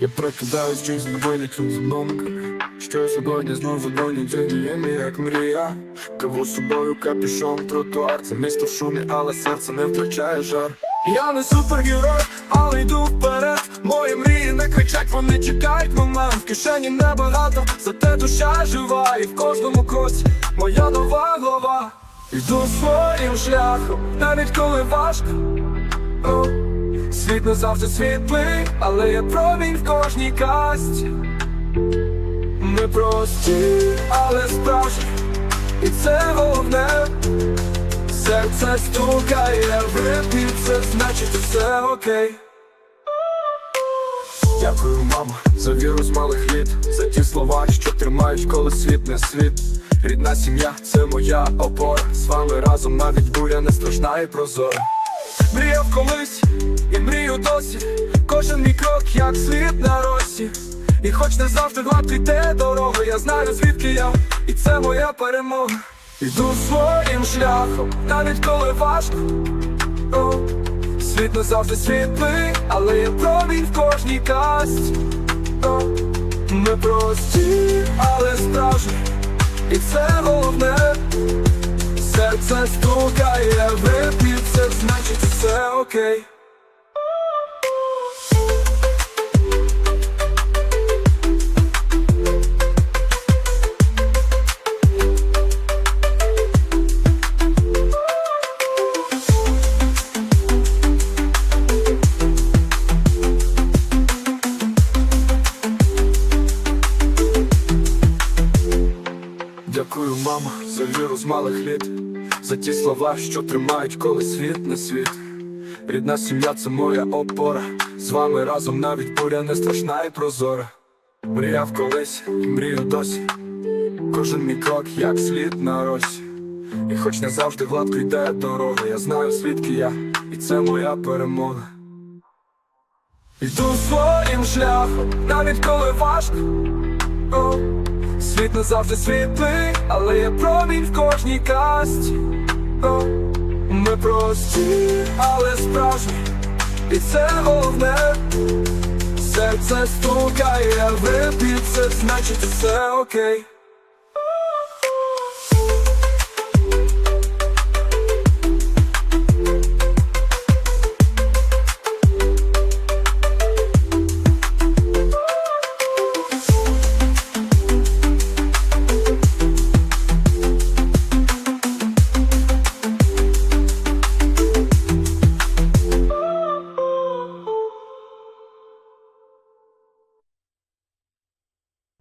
Я прокидаюсь через новини з думки Що сьогодні знов задоню Це як мрія. Каву з собою капюшон, тротуар. Це місто в шумі, але серце не втрачає жар. Я не супергерой, але йду вперед. Мої мрії не кричать, вони чекають момент. В кишені небагато, зате душа жива. І в кожному кроці моя нова глава Йду своїм шляхом, навіть коли важко Світ не завжди світлий, але є промінь в кожній касті Ми прості, але справжні, і це головне. Серце стукає в ритмі, це значить все окей. Дякую, мама, за віру з малих літ. За ті слова, що тримають, коли світ не світ. Рідна сім'я, це моя опора. З вами разом навіть буря не страшна і прозора Мріяв колись і мрію досі. Кожен мій крок, як слід на росі. І хоч не завжди гладко йде дорога Я знаю звідки я, і це моя перемога. Іду своїм шляхом, навіть коли важко. О, Світ не завжди світлий, але є промінь в кожній касті О, Ми прості, але справжні, і це головне Серце стукає в ритмі, це значить все окей. Дякую, мама, за віру з малих літ, за ті слова, що тримають, коли світ не світ. Рідна сім'я це моя опора. З вами разом навіть буря не страшна і прозора. Мріяв колись, і мрію досі. Кожен мій крок, як слід на росі. І хоч не завжди гладко йде дорога, я знаю звідки я, і це моя перемога. Йду своїм шляхом, навіть коли важко. Світ не завжди світлий, але є промінь в кожній касті. Ми прості, але справжні, і це головне. Серце стукає це значить все окей.